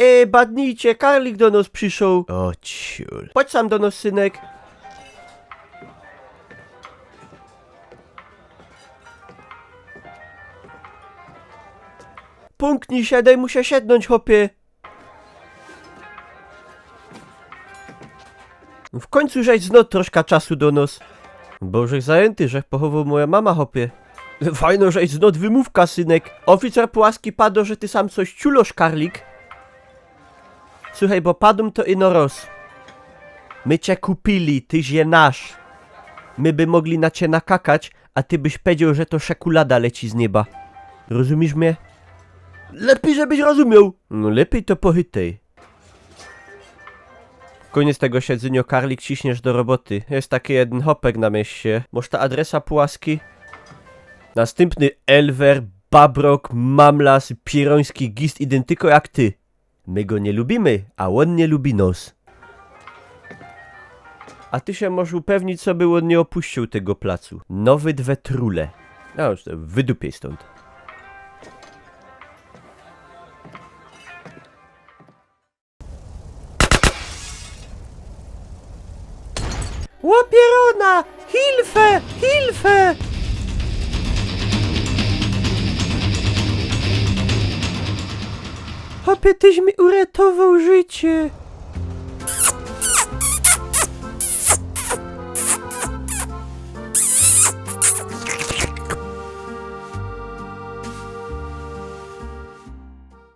E, badnijcie, Karlik do nas przyszł. O ciul. Chodź sam do nas, synek. Punknij się, daj mu się siednąć, hopie. W końcu żeś zno troszkę czasu do nos. Bożek zajęty, że pochował moja mama, hopie. Fajno, żeś znot wymówka, synek. Oficer płaski padł, że ty sam coś ciulosz, karlik. Słuchaj, bo padł to ino roz. My cię kupili, tyś je nasz. My by mogli na cię nakakać, a ty byś powiedział, że to szekulada leci z nieba. Rozumiesz mnie? Lepiej, żebyś rozumiał. No lepiej to pochytej. Koniec tego siedzenia, karlik ciśniesz do roboty. Jest taki jeden hopek na mieście. Może ta adresa płaski? Następny Elwer, Babrok, Mamlas, Pieroński gist identyko jak ty. My go nie lubimy, a on nie lubi nos. A ty się możesz upewnić, co by on nie opuścił tego placu. Nowy dwe trule. No wydupiej stąd. Łopierona! Hilfe! Hilfe! Hopie, tyś mi uratował życie.